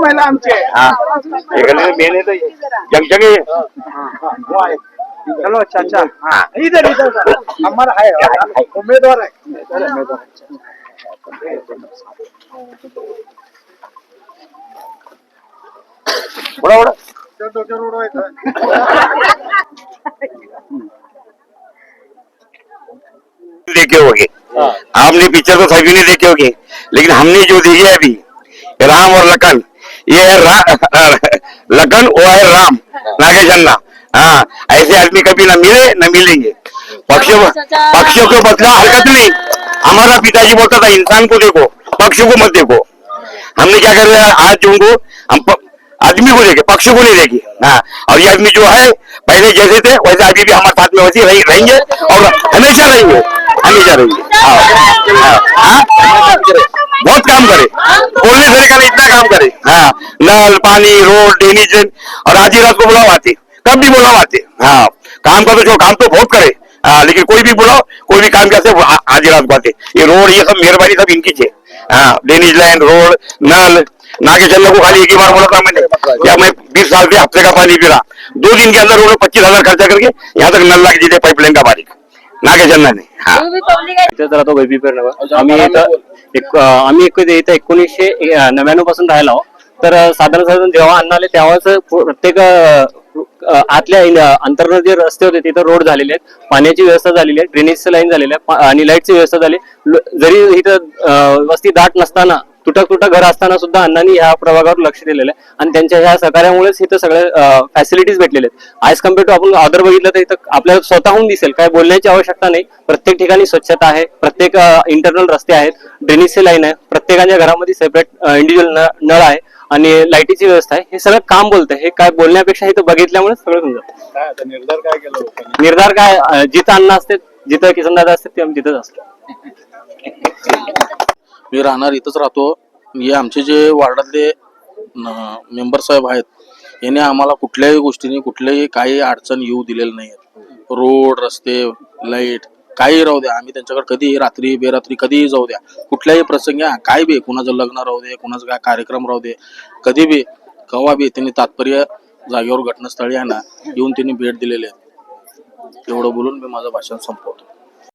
महिला आमचे। हाँ। ये मेन है तो जंक्शन है चलो अच्छा अच्छा। हाँ इधर इधर सर. हमारा है उम्मीदवार है। बड़ा बड़ा देखे होगे। आपने पिक्चर तो सभी ने देखे होगे। लेकिन हमने जो देखी है अभी राम और लखन ये है लखन वो है राम नागेश अन्ना। हाँ ऐसे आदमी कभी ना मिले न मिलेंगे। पक्षों पक्षों को बदला हरकत नहीं। हमारा पिताजी बोलता था इंसान को देखो पक्ष को मत देखो। हमने क्या कर दिया? आज जो उनको हम आदमी को देखे पक्ष को नहीं देखे। हाँ और ये आदमी जो है पहले जैसे थे वैसे अभी भी हमारे साथ में वैसे रही- रहेंगे और हमेशा रहेंगे हमेशा रहेंगे। हाँ, हाँ, हाँ? बहुत काम करे। से इतना काम करे. हाँ नल, पानी, रोड ड्रेनेज और आज ही रात को बुलाओ आते. कब भी बुलाओ आते. हाँ काम का तो जो काम तो बहुत करे. हाँ लेकिन कोई भी बुलाओ, कोई भी काम कैसे आ- आज रात को आते. ये रोड, ये सब मेहरबानी सब इनकी है हाँ ड्रेनेज लाइन रोड, नल नागेश अल्लाह को खाली एक ही बार बोला था मैंने या मैं बीस साल के हफ़्ते का पानी पी रहा. दो दिन के अंदर उन्होंने पच्चीस हज़ार खर्चा करके यहाँ तक नल लाके जीते पाइपलाइन का बारीक हाँ. इथेच राहतो आम्ही इथं एक अं, आम्ही एक इथं एकोणीसशे नव्याण्णवपासून राहिलो आहोत. तर साधारण साधारण जेव्हा अण्णा आले तेव्हाच प्रत्येक आतल्या अंतर्गत जे रस्ते होते तिथं रोड झालेले आहेत. पाण्याची व्यवस्था झालेली आहे ड्रेनेजची लाईन झालेली आहे आणि लाईटची व्यवस्था झाली जरी इथं वस्ती दाट नसताना तुटक तुटक घर असताना सुद्धा अण्णांनी ह्या प्रभागावर लक्ष दिलेलं आहे. आणि त्यांच्या ह्या सहकार्यामुळेच इथं सगळे फॅसिलिटीज भेटलेले आहेत. ॲज कंपेअर टू आपण अदर बघितलं तर इथं आपल्याला स्वतःहून दिसेल. काय बोलण्याची आवश्यकता नाही. प्रत्येक ठिकाणी स्वच्छता आहे. प्रत्येक इंटरनल रस्ते आहेत. ड्रेनेजचे लाईन आहे. प्रत्येकाच्या घरामध्ये सेपरेट इंडिव्हिज्युअल नळ आहे. आणि लाईटीची व्यवस्था आहे. हे सगळं काम बोलतंय. हे काय बोलण्यापेक्षा इथं बघितल्यामुळे सगळं समजतं. निर्धार काय केला निर्धार काय? जिथं अन्न असते जिथं किसनदादा असते ते आम्ही तिथंच असतो. मी राहणार इथंच राहतो. हे आमचे जे वार्डातले मेंबर साहेब आहेत यांनी आम्हाला कुठल्याही गोष्टीने कुठल्याही काही अडचण येऊ दिलेलं नाही रोड रस्ते लाइट काही राहू द्या. आम्ही त्यांच्याकडे कधीही रात्री बेरात्री कधीही जाऊ द्या. कुठल्याही प्रसंगी हा, काय बी कुणाचं लग्न राहू दे कुणाचा काय कार्यक्रम राहू दे कधी बी केव्हा बी त्यांनी तात्पर्य जागेवर घटनास्थळी आहे ना येऊन त्यांनी भेट दिलेली आहे. एवढं बोलून मी माझं भाषण संपवतो.